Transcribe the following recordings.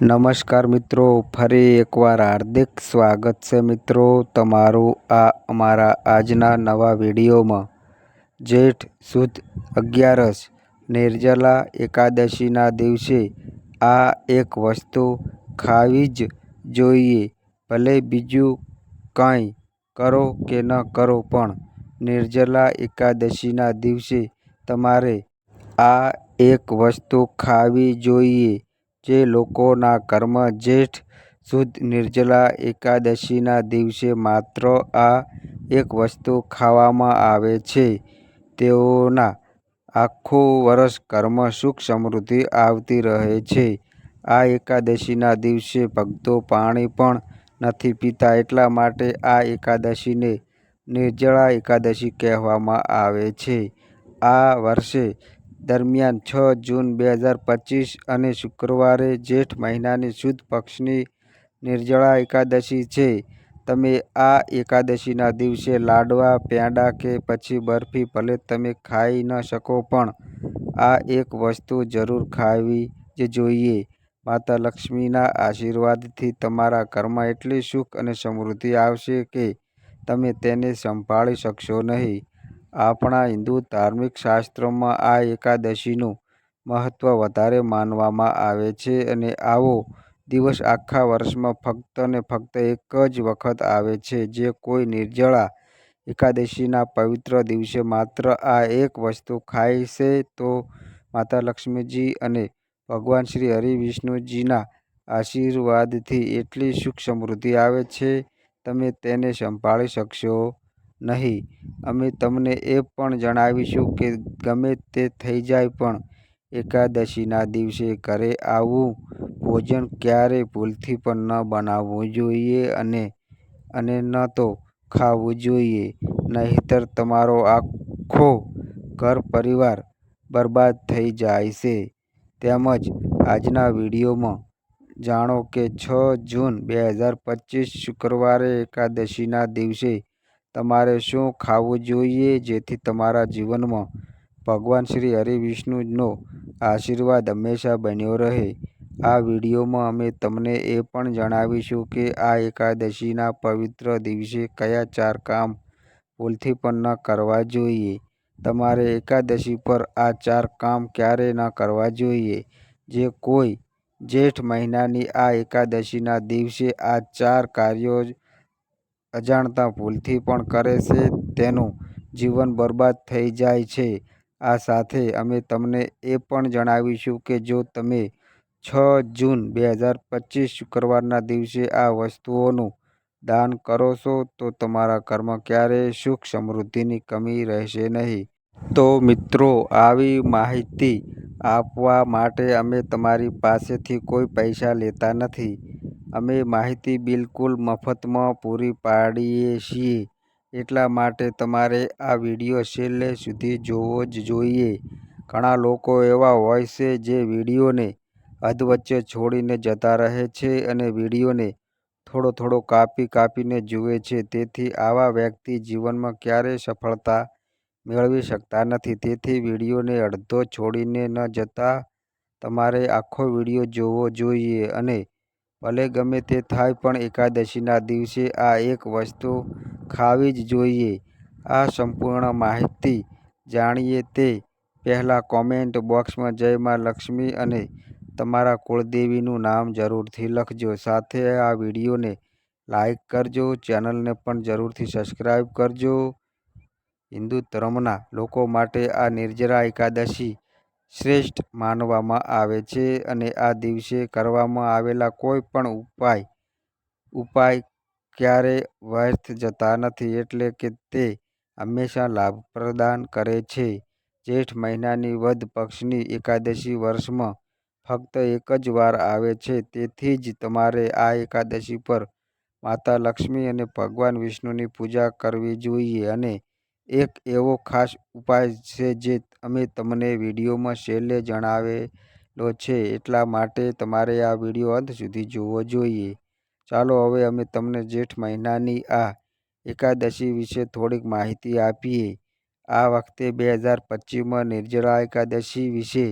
નમસ્કાર મિત્રો, ફરી એકવાર હાર્દિક સ્વાગત છે મિત્રો તમારું આ અમારા આજના નવા વિડીયોમાં. જેઠ સુદ અગિયારસ, નિર્જલા એકાદશીના દિવસે આ એક વસ્તુ ખાવી જ જોઈએ, ભલે બીજું કંઈ કરો કે ન કરો, પણ નિર્જલા એકાદશીના દિવસે તમારે આ એક વસ્તુ ખાવી જોઈએ. જે લોકોના કર્મ જ્યેષ્ઠ સુદ નિર્જલા એકાદશીના દિવસે માત્ર આ એક વસ્તુ ખાવામાં આવે છે. તેઓના આખું વર્ષ કર્મ સુખ સમૃદ્ધિ આવતી રહે છે. આ એકાદશીના દિવસે ભક્તો પાણી પણ નથી પીતા એટલા માટે આ એકાદશીને નિર્જળા એકાદશી કહેવામાં આવે છે. આ વર્ષે દરમિયાન છ જૂન બે હજાર પચીસ અને શુક્રવારે જેઠ મહિનાની સુદ પક્ષની નિર્જળા એકાદશી છે. તમે આ એકાદશીના દિવસે લાડવા, પેંડા કે પછી બરફી ભલે તમે ખાઈ ન શકો પણ આ એક વસ્તુ જરૂર ખાવી જ જોઈએ. માતા લક્ષ્મીના આશીર્વાદથી તમારા ઘરમાં એટલી સુખ અને સમૃદ્ધિ આવશે કે તમે તેને સંભાળી શકશો નહીં. આપણા હિન્દુ ધાર્મિક શાસ્ત્રોમાં આ એકાદશીનું મહત્ત્વ વધારે માનવામાં આવે છે અને આવો દિવસ આખા વર્ષમાં ફક્ત ને ફક્ત એક જ વખત આવે છે જે કોઈ નિર્જળા એકાદશીના પવિત્ર દિવસે માત્ર આ એક વસ્તુ ખાય છે તો માતા લક્ષ્મીજી અને ભગવાન શ્રી હરિ વિષ્ણુજીના આશીર્વાદથી એટલી સુખ સમૃદ્ધિ આવે છે. તમે તેને સંભાળી શકશો. નહીં. અમે તમને એ પણ જણાવીશું કે ગમે તે થઈ જાય પણ એકાદશીના દિવસે ઘરે આવું ભોજન ક્યારેય ભૂલથી પણ ન બનાવવું જોઈએ અને અને ન તો ખાવું જોઈએ. નહીંતર તમારો આખો ઘર પરિવાર બરબાદ થઈ જાય છે. તેમજ આજના વિડીયોમાં જાણો કે છ જૂન બે હજાર પચીસ શુક્રવારે એકાદશીના દિવસે તમારે શું ખાવું જોઈએ જેથી તમારા જીવનમાં ભગવાન શ્રી હરિ વિષ્ણુનો આશીર્વાદ હંમેશા બન્યો રહે? આ વિડીયોમાં અમે તમને એ પણ જણાવીશું કે આ એકાદશીના પવિત્ર દિવસે કયા ચાર કામ ભૂલથી પણ ન કરવા જોઈએ. તમારે એકાદશી પર આ ચાર કામ ક્યારે ન કરવા જોઈએ? જે કોઈ જેઠ મહિનાની આ એકાદશીના દિવસે આ ચાર કાર્યો અજાણતા ભૂલથી પણ કરે છે તેનું જીવન બરબાદ થઈ જાય છે. આ સાથે અમે તમને એ પણ જણાવીશું કે જો તમે છ જૂન બે હજાર પચીસ શુક્રવારના દિવસે આ વસ્તુઓનું દાન કરો છો, તો તમારા કર્મ ક્યારેય સુખ સમૃદ્ધિની કમી રહેશે નહીં. તો મિત્રો, આવી માહિતી આપવા માટે અમે તમારી પાસેથી કોઈ પૈસા લેતા નથી. અમે માહિતી બિલકુલ મફતમાં પૂરી પાડીએ છીએ. એટલા માટે તમારે આ વીડિયો છેલ્લે સુધી જોવો જ જોઈએ. ઘણા લોકો એવા હોય છે જે વિડીયોને અધવચ્ચે છોડીને જતા રહે છે અને વિડીયોને થોડો થોડો કાપી કાપીને જુએ છે. તેથી આવા વ્યક્તિ જીવનમાં ક્યારેય સફળતા મેળવી શકતા નથી. તેથી વિડીયોને અડધો છોડીને ન જતા તમારે આખો વીડિયો જોવો જોઈએ અને ભલે ગમે તે થાય પણ એકાદશીના દિવસે આ એક વસ્તુ ખાવી જ જોઈએ. આ સંપૂર્ણ માહિતી જાણીએ તે પહેલાં કોમેન્ટ બોક્સમાં જય મા લક્ષ્મી અને તમારા કુળદેવીનું નામ જરૂરથી લખજો. સાથે આ વિડીયોને લાઈક કરજો, ચેનલને પણ જરૂરથી સબસ્ક્રાઈબ કરજો. હિન્દુ ધર્મના લોકો માટે આ નિર્જરા એકાદશી શ્રેષ્ઠ માનવામાં આવે છે અને આ દિવસે કરવામાં આવેલા કોઈ પણ ઉપાય ઉપાય ક્યારેય વ્યર્થ જતા નથી એટલે કે તે હંમેશા લાભ પ્રદાન કરે છે. જેઠ મહિનાની વધ પક્ષની એકાદશી વર્ષમાં ફક્ત એક જ વાર આવે છે, તેથી જ તમારે આ એકાદશી પર માતા લક્ષ્મી અને ભગવાન વિષ્ણુની પૂજા કરવી જોઈએ અને એક એવો ખાસ ઉપાય છે જે અમે તમને વિડીયોમાં છેલ્લે જણાવેલો છે એટલા માટે તમારે આ વીડિયો અંત સુધી જોવો જોઈએ. ચાલો હવે અમે તમને જેઠ મહિનાની આ એકાદશી વિશે થોડીક માહિતી આપીએ. આ વખતે બે હજાર પચીસમાં નિર્જળા એકાદશી વિશે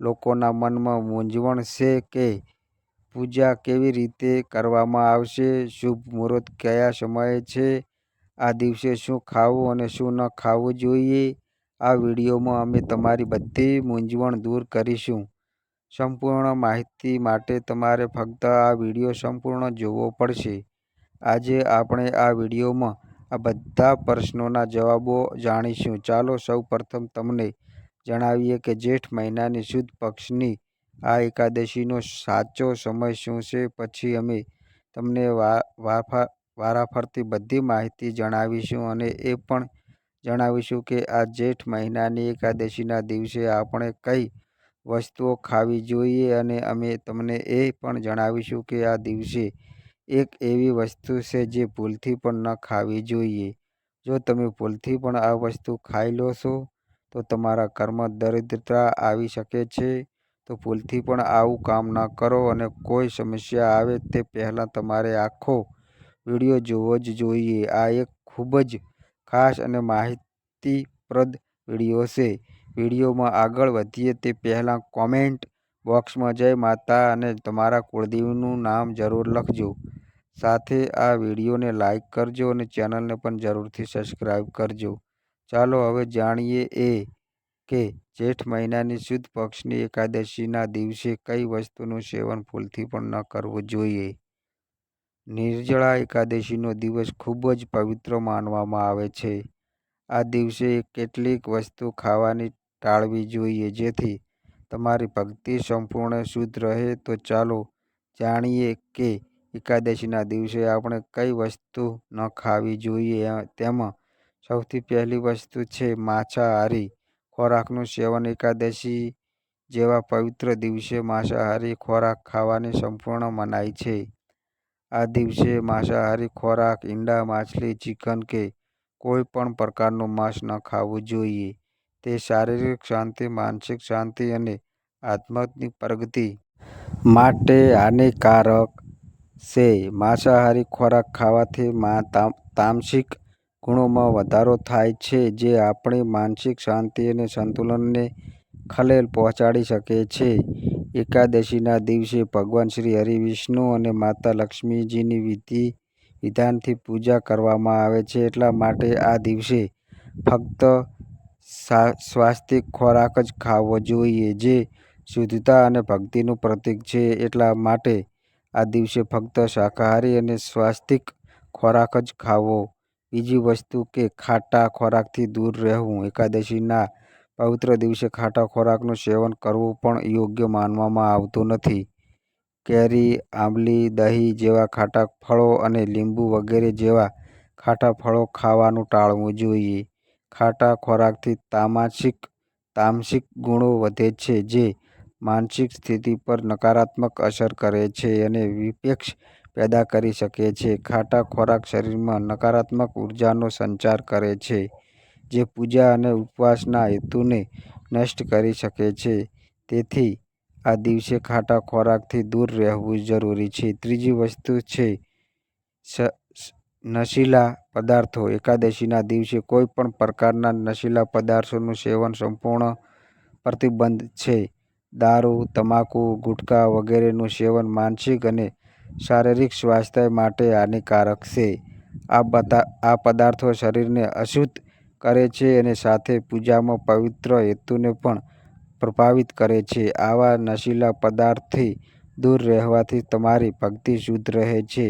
લોકોના મનમાં મૂંઝવણ છે કે પૂજા કેવી રીતે કરવામાં આવશે, શુભ મુહૂર્ત કયા સમયે છે આ દિવસે શું ખાવું અને શું ન ખાવું જોઈએ? આ વિડીયોમાં અમે તમારી બધી મૂંઝવણ દૂર કરીશું. સંપૂર્ણ માહિતી માટે તમારે ફક્ત આ વીડિયો સંપૂર્ણ જોવો પડશે. આજે આપણે આ વિડીયોમાં આ બધા પ્રશ્નોના જવાબો જાણીશું. ચાલો સૌ પ્રથમ તમને જણાવીએ કે જેઠ મહિનાની શુદ્ધ પક્ષની આ એકાદશીનો સાચો સમય શું છે? પછી અમે તમને વારાફરતી બધી માહિતી જણાવીશું અને એ પણ જણાવીશું કે આ જેઠ મહિનાની એકાદશીના દિવસે આપણે કઈ વસ્તુઓ ખાવી જોઈએ અને અમે તમને એ પણ જણાવીશું કે આ દિવસે એક એવી વસ્તુ છે જે ભૂલથી પણ ન ખાવી જોઈએ. જો તમે ભૂલથી પણ આ વસ્તુ ખાઈ લો છો, તો તમારા કર્મ દરિદ્રતા આવી શકે છે. તો ભૂલથી પણ આવું કામ ન કરો અને કોઈ સમસ્યા આવે તે પહેલાં તમારે આખો વીડિયો જોવો જ જોઈએ. આ એક ખૂબ જ ખાસ અને માહિતીપ્રદ વીડિયો છે. વિડીયોમાં આગળ વધીએ તે પહેલાં કોમેન્ટ બોક્સમાં જય માતા અને તમારા કુળદેવીનું નામ જરૂર લખજો. સાથે આ વિડીયોને લાઈક કરજો અને ચેનલને પણ જરૂરથી સબસ્ક્રાઈબ કરજો. ચાલો હવે જાણીએ એ કે જેઠ મહિનાની શુદ્ધ પક્ષની એકાદશીના દિવસે કઈ વસ્તુનું સેવન ભૂલથી પણ ન કરવું જોઈએ. નિર્જળા એકાદશીનો દિવસ ખૂબ જ પવિત્ર માનવામાં આવે છે. આ દિવસે કેટલીક વસ્તુ ખાવાની ટાળવી જોઈએ. જેથી તમારી ભક્તિ સંપૂર્ણ શુદ્ધ રહે. તો ચાલો જાણીએ કે એકાદશીના દિવસે આપણે કઈ વસ્તુ ન ખાવી જોઈએ. તેમાં સૌથી પહેલી વસ્તુ છે માંસાહારી. ખોરાકનું સેવન એકાદશી જેવા પવિત્ર દિવસે માંસાહારી ખોરાક ખાવાની સંપૂર્ણ મનાઈ છે. આ દિવસે માંસાહારી ખોરાક, ઈંડા, માછલી, ચિકન કે કોઈ પણ પ્રકારનું માંસ ન ખાવું જોઈએ. તે શારીરિક શાંતિ, માનસિક શાંતિ અને આત્મની પ્રગતિ માટે હાનિકારક છે. માંસાહારી ખોરાક ખાવાથી તામસિક ગુણોમાં વધારો થાય છે, જે આપણી માનસિક શાંતિ અને સંતુલનને ખલેલ પહોંચાડી શકે છે. એકાદશીના દિવસે ભગવાન શ્રી હરિ વિષ્ણુ અને માતા લક્ષ્મીજીની વિધિ વિધાનથી પૂજા કરવામાં આવે છે. એટલા માટે આ દિવસે ફક્ત સાત્વિક ખોરાક જ ખાવો જોઈએ, જે શુદ્ધતા અને ભક્તિનું પ્રતીક છે. એટલા માટે આ દિવસે ફક્ત શાકાહારી અને સાત્વિક ખોરાક જ ખાવો. બીજી વસ્તુ કે ખાટા ખોરાકથી દૂર રહેવું. એકાદશીના પવિત્ર દિવસે ખાટા ખોરાકનું સેવન કરવું પણ યોગ્ય માનવામાં આવતું નથી. કેરી, આંબલી, દહીં જેવા ખાટા ફળો અને લીંબુ વગેરે જેવા ખાટા ફળો ખાવાનું ટાળવું જોઈએ. ખાટા ખોરાકથી તામાસિક, તામસિક ગુણો વધે છે જે માનસિક સ્થિતિ પર નકારાત્મક અસર કરે છે અને વિપેક્ષ પેદા કરી શકે છે. ખાટા ખોરાક શરીરમાં નકારાત્મક ઉર્જાનો સંચાર કરે છે. જે પૂજા અને ઉપવાસના હેતુને નષ્ટ કરી શકે છે. તેથી, આ દિવસે ખાટા ખોરાકથી દૂર રહેવું જરૂરી છે. ત્રીજી વસ્તુ છે નશીલા પદાર્થો. એકાદશીના દિવસે કોઈ પણ પ્રકારના નશીલા પદાર્થોનું સેવન સંપૂર્ણ પ્રતિબંધ છે. દારૂ, તમાકુ ગુટખા વગેરેનું સેવન માનસિક અને શારીરિક સ્વાસ્થ્ય માટે હાનિકારક છે. આ બધા આ પદાર્થો શરીરને અશુદ્ધ કરે છે અને સાથે પૂજામાં પવિત્ર હેતુને પણ પ્રભાવિત કરે છે. આવા નશીલા પદાર્થથી દૂર રહેવાથી તમારી ભક્તિ શુદ્ધ રહે છે,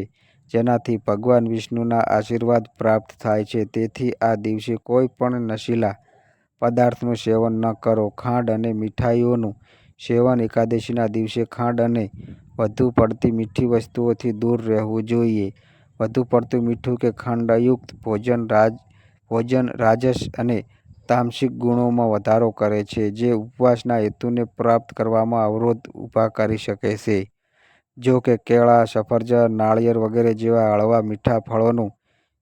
જેનાથી ભગવાન વિષ્ણુના આશીર્વાદ પ્રાપ્ત થાય છે. તેથી આ દિવસે કોઈ પણ નશીલા પદાર્થનું સેવન ન કરો. ખાંડ અને મીઠાઈઓનું સેવન એકાદશીના દિવસે ખાંડ અને વધુ પડતી મીઠી વસ્તુઓથી દૂર રહેવું જોઈએ. વધુ પડતું મીઠું કે ખાંડયુક્ત ભોજન ભોજન રાજસ અને તામસિક ગુણોમાં વધારો કરે છે, જે ઉપવાસના હેતુને પ્રાપ્ત કરવામાં અવરોધ ઊભા કરી શકે છે. જો કે કેળા, સફરજન, નાળિયેર વગેરે જેવા હળવા મીઠા ફળોનું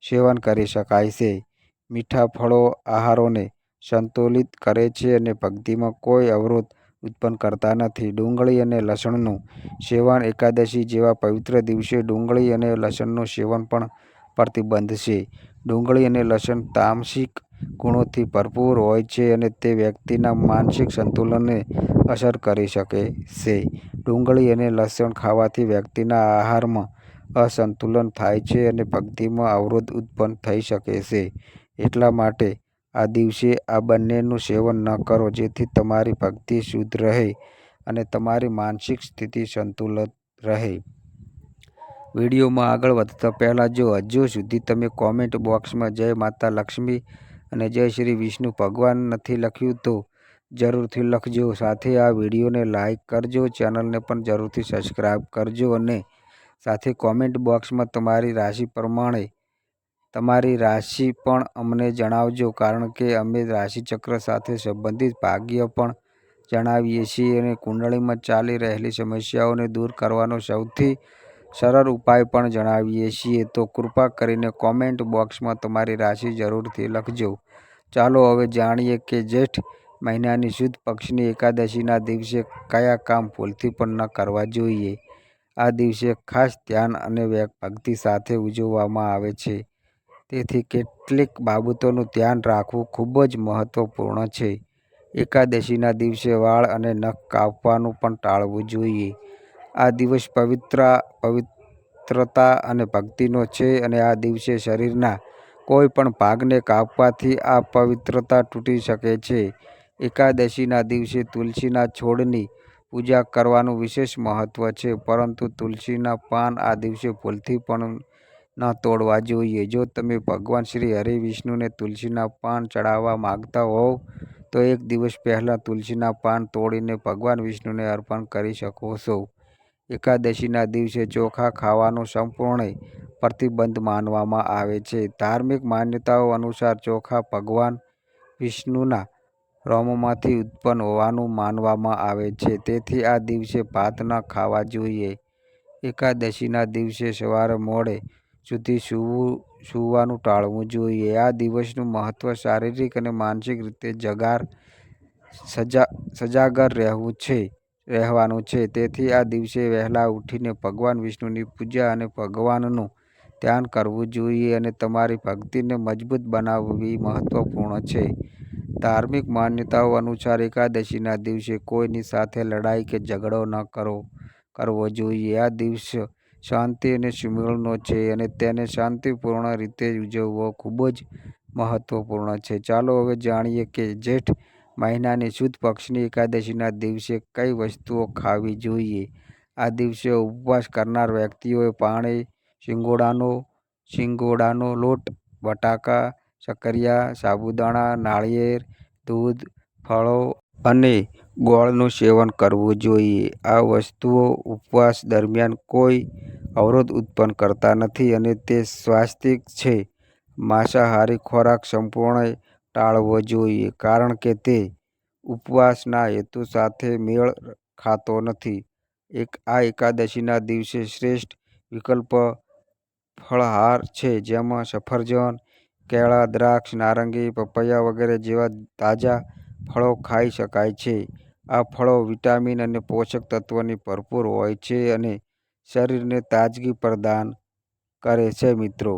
સેવન કરી શકાય છે. મીઠા ફળો આહારોને સંતુલિત કરે છે અને ભક્તિમાં કોઈ અવરોધ ઉત્પન્ન કરતા નથી. ડુંગળી અને લસણનું સેવન એકાદશી જેવા પવિત્ર દિવસે ડુંગળી અને લસણનું સેવન પણ પ્રતિબંધ છે. ડુંગળી અને લસણ તામસિક ગુણોથી ભરપૂર હોય છે અને તે વ્યક્તિના માનસિક સંતુલનને અસર કરી શકે છે. ડુંગળી અને લસણ ખાવાથી વ્યક્તિના આહારમાં અસંતુલન થાય છે અને ભક્તિમાં અવરોધ ઉત્પન્ન થઈ શકે છે. એટલા માટે આ દિવસે આ બંનેનું સેવન ન કરો જેથી તમારી ભક્તિ શુદ્ધ રહે અને તમારી માનસિક સ્થિતિ સંતુલિત રહે. વિડીયોમાં આગળ વધતા પહેલાં જો હજુ સુધી તમે કોમેન્ટ બોક્સમાં જય માતા લક્ષ્મી અને જય શ્રી વિષ્ણુ ભગવાન નથી લખ્યું તો જરૂરથી લખજો. સાથે આ વિડીયોને લાઇક કરજો, ચેનલને પણ જરૂરથી સબસ્ક્રાઈબ કરજો અને સાથે કોમેન્ટ બોક્સમાં તમારી રાશિ પ્રમાણે તમારી રાશિ પણ અમને જણાવજો કારણ કે અમે રાશિચક્ર સાથે સંબંધિત ભાગ્ય પણ જણાવીએ છીએ અને કુંડળીમાં ચાલી રહેલી સમસ્યાઓને દૂર કરવાનો સૌથી સરળ ઉપાય પણ જણાવીએ છીએ. તો કૃપા કરીને કોમેન્ટ બોક્સમાં તમારી રાશિ જરૂરથી લખજો. ચાલો હવે જાણીએ કે જેઠ મહિનાની શુદ્ધ પક્ષની એકાદશીના દિવસે કયા કામ ભૂલથી પણ ન કરવા જોઈએ. આ દિવસે ખાસ ધ્યાન અને ભક્તિ સાથે ઉજવવામાં આવે છે. તેથી કેટલીક બાબતોનું ધ્યાન રાખવું ખૂબ જ મહત્વપૂર્ણ છે. એકાદશીના દિવસે વાળ અને નખ કાપવાનું પણ ટાળવું જોઈએ. આ દિવસ પવિત્રતા અને ભક્તિનો છે અને આ દિવસે શરીરના કોઈ પણ ભાગને કાપવાથી આ પવિત્રતા તૂટી શકે છે. એકાદશીના દિવસે તુલસીના છોડની પૂજા કરવાનું વિશેષ મહત્વ છે, પરંતુ તુલસીના પાન આ દિવસે ભૂલથી પણ ન તોડવા જોઈએ. જો તમે ભગવાન શ્રી હરિ વિષ્ણુને તુલસીના પાન ચડાવવા માગતા હોવ, તો એક દિવસ પહેલાં તુલસીના પાન તોડીને ભગવાન વિષ્ણુને અર્પણ કરી શકો છો. એકાદશીના દિવસે ચોખા ખાવાનું સંપૂર્ણ પ્રતિબંધ માનવામાં આવે છે. ધાર્મિક માન્યતાઓ અનુસાર ચોખા ભગવાન વિષ્ણુના રોમમાંથી ઉત્પન્ન હોવાનું માનવામાં આવે છે તેથી આ દિવસે ભાત ન ખાવા જોઈએ. એકાદશીના દિવસે સવારે મોડે સુધી સૂવું, સૂવાનું ટાળવું જોઈએ. આ દિવસનું મહત્ત્વ શારીરિક અને માનસિક રીતે જગાર, સજા, સજાગર રહેવાનું છે. તેથી આ દિવસે વહેલા ઉઠીને ભગવાન વિષ્ણુની પૂજા અને ભગવાનનું ધ્યાન કરવું જોઈએ અને તમારી ભક્તિને મજબૂત બનાવવી મહત્વપૂર્ણ છે. ધાર્મિક માન્યતાઓ અનુસાર એકાદશીના દિવસે કોઈની સાથે લડાઈ કે ઝઘડો ન કરો, કરવો જોઈએ. આ દિવસ શાંતિ અને સુમેળનો છે અને તેને શાંતિપૂર્ણ રીતે ઉજવવો ખૂબ જ મહત્વપૂર્ણ છે. ચાલો હવે જાણીએ કે જેઠ મહિનાની શુદ્ધ પક્ષની એકાદશીના દિવસે કઈ વસ્તુઓ ખાવી જોઈએ. આ દિવસે ઉપવાસ કરનાર વ્યક્તિઓએ પાણી, શિંગોડાનો શિંગોડાનો લોટ, બટાકા, શક્કરિયા, સાબુદાણા, નાળિયેર, દૂધ, ફળો અને ગોળનું સેવન કરવું જોઈએ. આ વસ્તુઓ ઉપવાસ દરમિયાન કોઈ અવરોધ ઉત્પન્ન કરતા નથી અને તે સ્વાસ્થિક છે. માંસાહારી ખોરાક સંપૂર્ણપણે ટાળવો જોઈએ કારણ કે તે ઉપવાસના હેતુ સાથે મેળ ખાતો નથી. એક આ એકાદશીના દિવસે શ્રેષ્ઠ વિકલ્પ ફળાહાર છે જેમાં સફરજન, કેળા, દ્રાક્ષ, નારંગી, પપૈયા વગેરે જેવા તાજા ફળો ખાઈ શકાય છે. આ ફળો વિટામિન અને પોષક તત્વોની ભરપૂર હોય છે અને શરીરને તાજગી પ્રદાન કરે છે. મિત્રો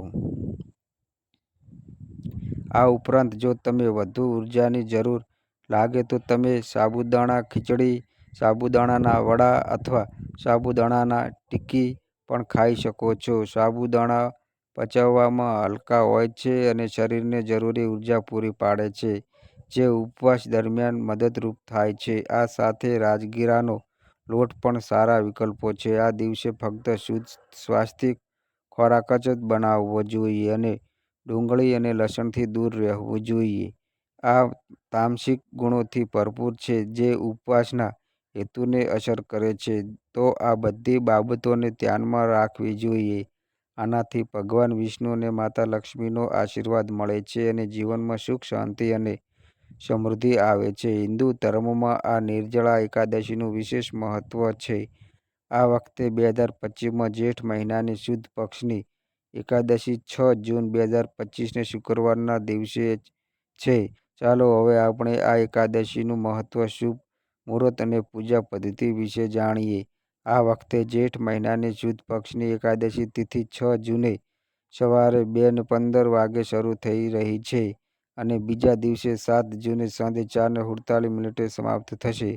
આ ઉપરાંત જો તમે વધુ ઊર્જાની જરૂર લાગે તો તમે સાબુદાણા ખીચડી, સાબુદાણાના વડા અથવા સાબુદાણાના ટિક્કી પણ ખાઈ શકો છો. સાબુદાણા પચાવવામાં હલકા હોય છે અને શરીરને જરૂરી ઊર્જા પૂરી પાડે છે જે ઉપવાસ દરમિયાન મદદરૂપ થાય છે. આ સાથે રાજગીરાનો લોટ પણ સારા વિકલ્પો છે. આ દિવસે ફક્ત શુદ્ધ સ્વાસ્થ્ય ખોરાક જ બનાવવો જોઈએ અને ડુંગળી અને લસણથી દૂર રહેવું જોઈએ. આ તામસિક ગુણોથી ભરપૂર છે જે ઉપવાસના હેતુને અસર કરે છે. તો આ બધી બાબતોને ધ્યાનમાં રાખવી જોઈએ. આનાથી ભગવાન વિષ્ણુ અને માતા લક્ષ્મીનો આશીર્વાદ મળે છે અને જીવનમાં સુખ, શાંતિ અને સમૃદ્ધિ આવે છે. હિન્દુ ધર્મમાં આ નિર્જળા એકાદશીનું વિશેષ મહત્વ છે. આ વખતે બે હજાર પચીસમાં જેઠ મહિનાની શુદ્ધ પક્ષની એકાદશી છ જૂન બે હજાર પચીસને શુક્રવારના દિવસે છે. ચાલો હવે આપણે આ એકાદશીનું મહત્વ, શુભ મુહૂર્ત અને પૂજા પદ્ધતિ વિશે જાણીએ. આ વખતે જેઠ મહિનાની શુદ્ધ પક્ષની એકાદશી તિથિ છ જૂને સવારે બે ને પંદર વાગ્યે શરૂ થઈ રહી છે. અને બીજા દિવસે સાત જૂને સાંજે ચારને સુડતાલીસ મિનિટે સમાપ્ત થશે.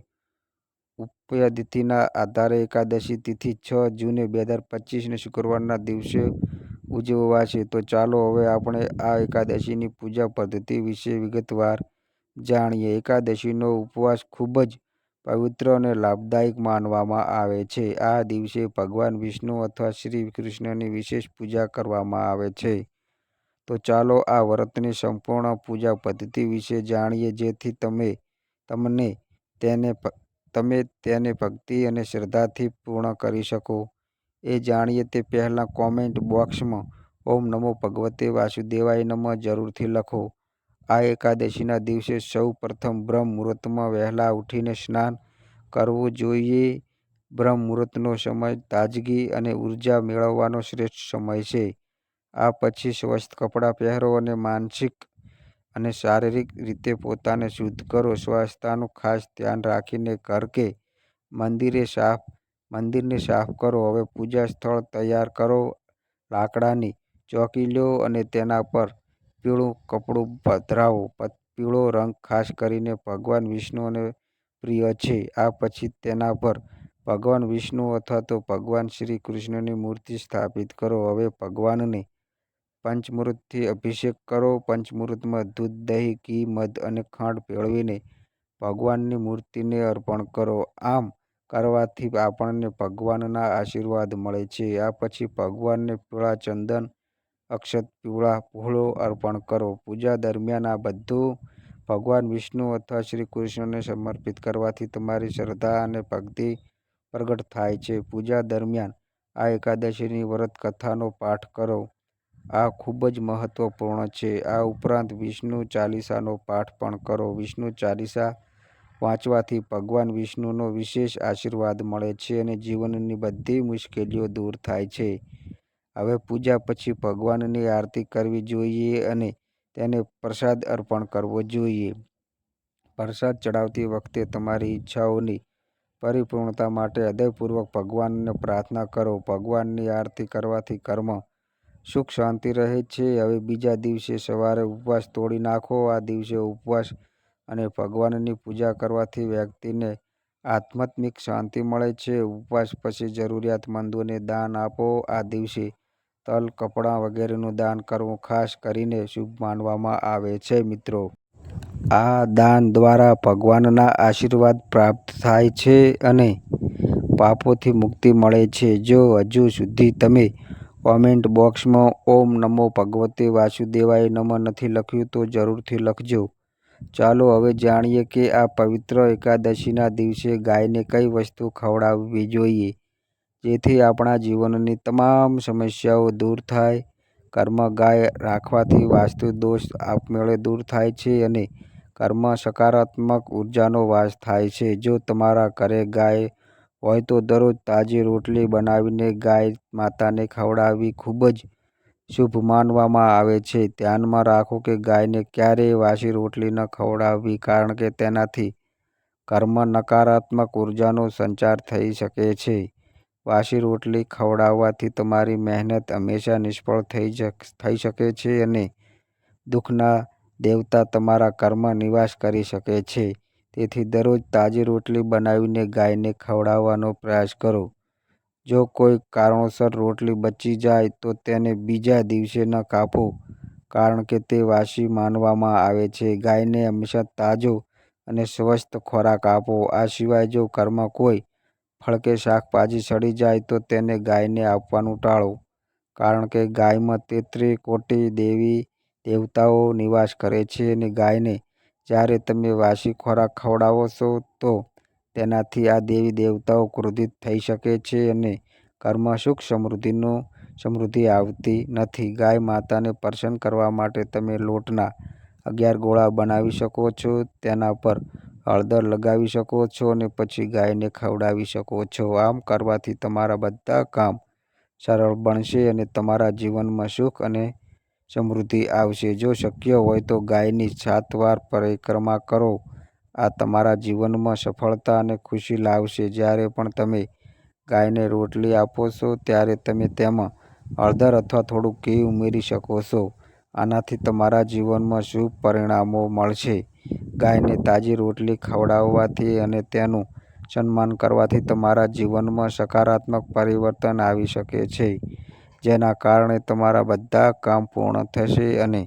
ઉપયા તિથિના આધારે એકાદશી તિથિ છ જૂને બે હજાર પચીસને શુક્રવારના દિવસે ઉજવાશે. તો ચાલો હવે આપણે આ એકાદશીની પૂજા પદ્ધતિ વિશે વિગતવાર જાણીએ. એકાદશીનો ઉપવાસ ખૂબ જ પવિત્ર અને લાભદાયક માનવામાં આવે છે. આ દિવસે ભગવાન વિષ્ણુ અથવા શ્રી કૃષ્ણની વિશેષ પૂજા કરવામાં આવે છે. તો ચાલો આ વ્રતની સંપૂર્ણ પૂજા પદ્ધતિ વિશે જાણીએ, જેથી તમે, તમને તેને તમે તેને ભક્તિ અને શ્રદ્ધાથી પૂર્ણ કરી શકો. એ જાણીએ તે પહેલાં કોમેન્ટ બોક્સમાં, ઓમ નમો ભગવતે વાસુદેવાય નમઃ જરૂરથી લખો. આ એકાદશીના દિવસે સૌ પ્રથમ બ્રહ્મ મુહૂર્તમાં વહેલા ઉઠીને સ્નાન કરવું જોઈએ. બ્રહ્મ મુહૂર્તનો સમય તાજગી અને ઊર્જા મેળવવાનો શ્રેષ્ઠ સમય છે. આ પછી સ્વસ્થ કપડાં પહેરો અને માનસિક અને શારીરિક રીતે પોતાને શુદ્ધ કરો. સ્વચ્છતાનું ખાસ ધ્યાન રાખીને ઘર કે મંદિરને સાફ કરો. હવે પૂજા સ્થળ તૈયાર કરો. લાકડાની ચોકી લો અને તેના પર પીળું કપડું પધરાવો. પીળો રંગ ખાસ કરીને ભગવાન વિષ્ણુને પ્રિય છે. આ પછી તેના પર ભગવાન વિષ્ણુ અથવા તો ભગવાન શ્રી કૃષ્ણની મૂર્તિ સ્થાપિત કરો. હવે ભગવાનને પંચમૃતથી અભિષેક કરો. પંચમૃતમાં દૂધ, દહીં, ઘી, મધ અને ખાંડ ભેળવીને ભગવાનની મૂર્તિને અર્પણ કરો. આમ કરવાથી આપણને ભગવાનના આશીર્વાદ મળે છે. આ પછી ભગવાનને પીળા ચંદન, અક્ષત, પીળા ફૂલો અર્પણ કરો. પૂજા દરમિયાન આ બધું ભગવાન વિષ્ણુ અથવા શ્રી કૃષ્ણને સમર્પિત કરવાથી તમારી શ્રદ્ધા અને ભક્તિ પ્રગટ થાય છે. પૂજા દરમિયાન આ એકાદશીની વ્રત કથાનો પાઠ કરો. આ ખૂબ જ મહત્વપૂર્ણ છે. આ ઉપરાંત વિષ્ણુ ચાલીસાનો પાઠ પણ કરો. વિષ્ણુ ચાલીસા વાંચવાથી ભગવાન વિષ્ણુનો વિશેષ આશીર્વાદ મળે છે અને જીવનની બધી મુશ્કેલીઓ દૂર થાય છે. હવે પૂજા પછી ભગવાનની આરતી કરવી જોઈએ અને તેને પ્રસાદ અર્પણ કરવો જોઈએ. પ્રસાદ ચડાવતી વખતે તમારી ઈચ્છાઓની પરિપૂર્ણતા માટે હૃદયપૂર્વક ભગવાનને પ્રાર્થના કરો. ભગવાનની આરતી કરવાથી કર્મ સુખ શાંતિ રહે છે. હવે બીજા દિવસે સવારે ઉપવાસ તોડી નાખો. આ દિવસે ઉપવાસ અને ભગવાનની પૂજા કરવાથી વ્યક્તિને આધ્યાત્મિક શાંતિ મળે છે. ઉપવાસ પછી જરૂરિયાતમંદોને દાન આપો. આ દિવસે તલ, કપડાં વગેરેનું દાન કરવું ખાસ કરીને શુભ માનવામાં આવે છે. મિત્રો આ દાન દ્વારા ભગવાનના આશીર્વાદ પ્રાપ્ત થાય છે અને પાપોથી મુક્તિ મળે છે. જો હજુ સુધી તમે કોમેન્ટ બોક્સમાં ઓમ નમો ભગવતે વાસુદેવાય નમઃ નથી લખ્યું તો જરૂરથી લખજો. ચાલો હવે જાણીએ કે આ પવિત્ર એકાદશીના દિવસે ગાયને કઈ વસ્તુ ખવડાવવી જોઈએ, જેથી આપણા જીવનની તમામ સમસ્યાઓ દૂર થાય. કર્મ ગાય રાખવાથી વાસ્તુ દોષ આપમેળે દૂર થાય છે અને કર્મ સકારાત્મક ઉર્જાનો વાસ થાય છે. જો તમારા ઘરે ગાય હોય તો દરરોજ તાજી રોટલી બનાવીને ગાય માતાને ખવડાવવી ખૂબ જ શુભ માનવામાં આવે છે. ધ્યાનમાં રાખો કે ગાયને ક્યારેય વાસી રોટલી ન ખવડાવવી કારણ કે તેનાથી ઘરમાં નકારાત્મક ઉર્જાનો સંચાર થઈ શકે છે. વાસી રોટલી ખવડાવવાથી તમારી મહેનત હંમેશા નિષ્ફળ થઈ થઈ શકે છે અને દુઃખના દેવતા તમારા ઘરમાં નિવાસ કરી શકે છે. તેથી દરરોજ તાજી રોટલી બનાવીને ગાયને ખવડાવવાનો પ્રયાસ કરો. જો કોઈ કારણોસર રોટલી બચી જાય, તો તેને બીજા દિવસે ન કાપો, કારણ કે તે વાસી માનવામાં આવે છે. ગાયને હંમેશા તાજો અને સ્વસ્થ ખોરાક આપો. આ સિવાય જો ઘરમાં કોઈ ફળ કે શાકભાજી સડી જાય, તો તેને ગાયને આપવાનું ટાળો, કારણ કે ગાયમાં તેત્રી કોટી દેવી દેવતાઓ નિવાસ કરે છે અને ગાયને જ્યારે તમે વાસી ખોરાક ખવડાવો છો, તો તેનાથી આ દેવી દેવતાઓ ક્રોધિત થઈ શકે છે અને ઘરમાં સુખ સમૃદ્ધિ આવતી નથી. ગાય માતાને પ્રસન્ન કરવા માટે તમે લોટના અગિયાર ગોળા બનાવી શકો છો. તેના પર હળદર લગાવી શકો છો અને પછી ગાયને ખવડાવી શકો છો. આમ કરવાથી તમારા બધા કામ સરળ બનશે અને તમારા જીવનમાં સુખ અને સમૃદ્ધિ આવશે. જો શક્ય હોય તો ગાયની સાત વાર પરિક્રમા કરો. આ તમારા જીવનમાં સફળતા અને ખુશી લાવશે. જ્યારે પણ તમે ગાયને રોટલી આપો છો, ત્યારે તમે તેમાં હળદર અથવા થોડું ઘી ઉમેરી શકો છો. આનાથી તમારા જીવનમાં શુભ પરિણામો મળશે ગાયને તાજી રોટલી ખવડાવવાથી અને તેનું સન્માન કરવાથી તમારા જીવનમાં સકારાત્મક પરિવર્તન આવી શકે છે, જેના કારણે તમારા બધા કામ પૂર્ણ થશે અને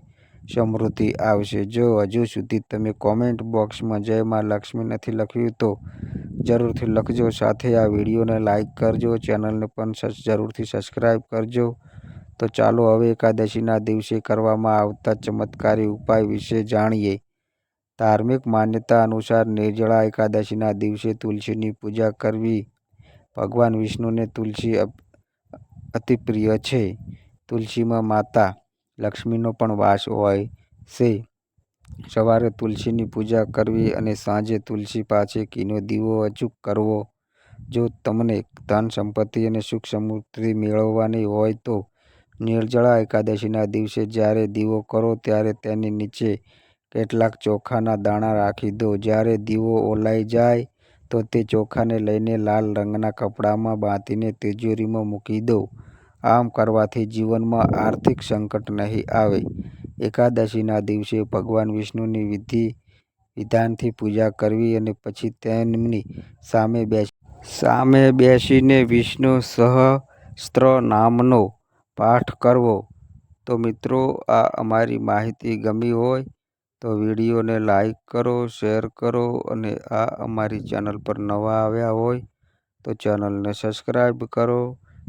સમૃદ્ધિ આવશે. જો હજુ સુધી તમે કોમેન્ટ બોક્સમાં જય માં લક્ષ્મી નથી લખ્યું તો જરૂરથી લખજો. સાથે આ વિડીયોને લાઇક કરજો. ચેનલને પણ જરૂરથી સબસ્ક્રાઈબ કરજો. તો ચાલો હવે એકાદશીના દિવસે કરવામાં આવતા ચમત્કારી ઉપાય વિશે જાણીએ. ધાર્મિક માન્યતા અનુસાર નિર્જળા એકાદશીના દિવસે તુલસીની પૂજા કરવી ભગવાન વિષ્ણુને તુલસી અતિ પ્રિય છે. તુલસીમાં માતા લક્ષ્મીનો પણ વાસ હોય છે. સવારે તુલસીની પૂજા કરવી અને સાંજે તુલસી પાસે ઘીનો દીવો અચૂક કરવો. જો તમને ધન સંપત્તિ અને સુખ સમૃદ્ધિ મેળવવાની હોય તો નિર્જળા એકાદશીના દિવસે જ્યારે દીવો કરો ત્યારે તેની નીચે કેટલાક ચોખાના દાણા રાખી દો. જ્યારે દીવો ઓલાઈ જાય તો તે ચોખાને લઈને લાલ રંગના કપડામાં બાંધીને તિજોરીમાં મૂકી દો. આમ કરવાથી જીવનમાં આર્થિક સંકટ નહીં આવે. એકાદશીના દિવસે ભગવાન વિષ્ણુની વિધિ, વિધાનથી પૂજા કરવી અને પછી તેમની સામે બેસી, સામે બેસીને વિષ્ણુ સહસ્ત્ર નામનો પાઠ કરવો. તો મિત્રો, આ અમારી માહિતી ગમી હોય તો વિડીયોને લાઈક કરો, શેર કરો અને આ અમારી ચેનલ પર નવા આવ્યા હોય તો ચેનલને સબસ્ક્રાઈબ કરો.